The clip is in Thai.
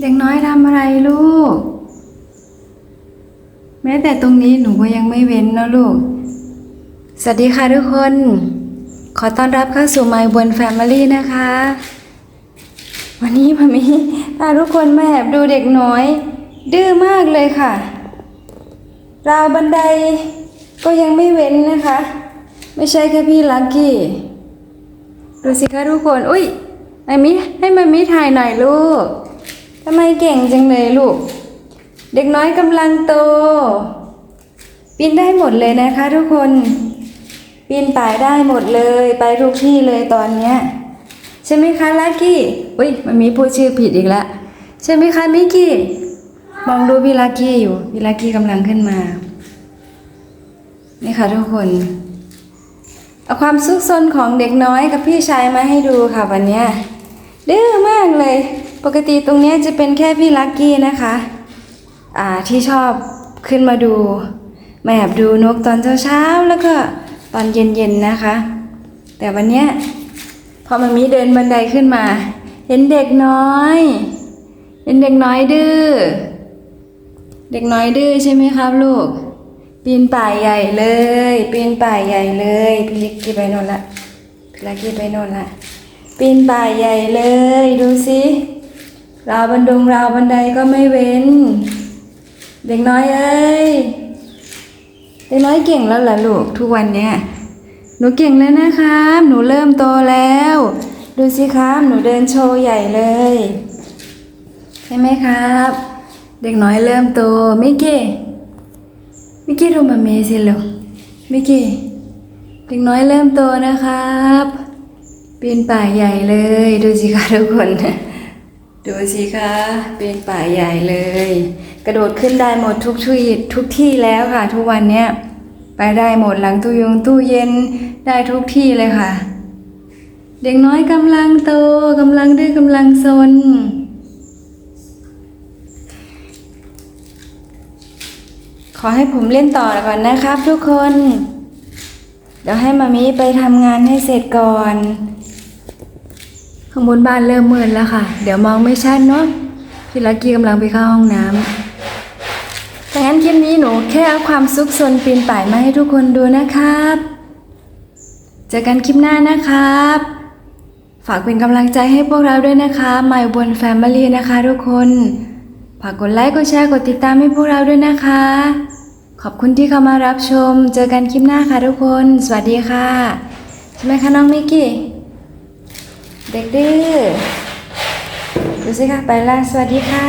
เด็กน้อยทำอะไรลูก แม้แต่ตรงนี้หนูก็ยังไม่เว้นนะลูก สวัสดีค่ะทุกคน ขอต้อนรับเข้าสู่ My b o n Family นะคะ วันนี้มามีพาทุกคนมาแอบดูเด็กน้อย ดื้อมากเลยค่ะ ราวบันไดก็ยังไม่เว้นนะคะ ไม่ใช่แค่พี่ลักกี้ ดูสิคะทุกคน อุ้ยมามิให้มามิถ่ายหน่อยลูก ทำไมเก่งจังเลยลูก เด็กน้อยกำลังโต ปีนได้หมดเลยนะคะทุกคน ปีนป่ายได้หมดเลย ไปทุกที่เลยตอนเนี้ยใช่ไหมคะลักกี้อุ้ยมันมีพูดชื่อผิดอีกแล้วใช่ไหมคะมิกกี้มองดูพี่ลักกี้อยู่พี่ลักกี้กำลังขึ้นมา นี่ค่ะทุกคนเอาความซุกซนของเด็กน้อยกับพี่ชายมาให้ดูค่ะวันเนี้ยดื้อมากเลย ปกติตรงนี้จะเป็นแค่พี่ลักกี้นะคะอ่าที่ชอบขึ้นมาดูมาแอบดูนกตอนเช้าๆแล้วก็ตอนเย็นๆนะคะ แต่วันนี้พอมันมีเดินบันไดขึ้นมา เห็นเด็กน้อย เห็นเด็กน้อยดื้อเด็กน้อยดื้อใช่ไหมครับลูก ปีนป่ายใหญ่เลยปีนป่ายใหญ่เลยพี่ลิกกี้ไปโน่นละพี่ลักกี้ไปโน่นละปีนป่ายใหญ่เลยดูสิ ราวบันดงราวบันไดก็ไม่เว้น เด็กน้อยเอ้ยเด็กน้อยเก่งแล้วล่ะลูกทุกวันเนี้ยหนูเก่งแล้วนะครับ หนูเริ่มโตแล้ว ดูสิครับหนูเดินโชว์ใหญ่เลย ใช่ไหมครับ เด็กน้อยเริ่มโตมิกกี้มิกกี้ดูมาเมสิลูกมิกกี้เด็กน้อยเริ่มโตนะครับปีนป่ายใหญ่เลย ดูสิคะทุกคน ดูสิคะ เปีนป่าใหญ่เลย กระโดดขึ้นได้หมดทุกที่ทุกที่แล้วค่ะ ทุกวันเนี้ยไปได้หมดหลังตู้ยงตู้เย็นได้ทุกที่เลยค่ะ เด็กน้อยกำลังโตกำลังดื้อกำลังซนขอให้ผมเล่นต่อก่อนนะครับทุกคน เดี๋ยวให้มามีไปทำงานให้เสร็จก่อน ข้างบนบ้านเริ่มมืดแล้วค่ะ เดี๋ยวมองไม่ชัดเนาะพี่ลักกี้กำลังไปเข้าห้องน้ำแต่งั้นคลิปนี้หนูแค่เอาความซุกซนปีนป่ายมาให้ทุกคนดูนะครับ เจอกันคลิปหน้านะครับ ฝากเป็นกำลังใจให้พวกเราด้วยนะคะมาบนแฟมิลี่นะคะทุกคน ฝากกดไลค์ กดแชร์ กดติดตามให้พวกเราด้วยนะคะ ขอบคุณที่เข้ามารับชม เจอกันคลิปหน้าค่ะทุกคน สวัสดีค่ะ ใช่ไหมคะน้องมิกกี้ เด็กดื้อดูสิค่ะไปละสวัสดีค่ะ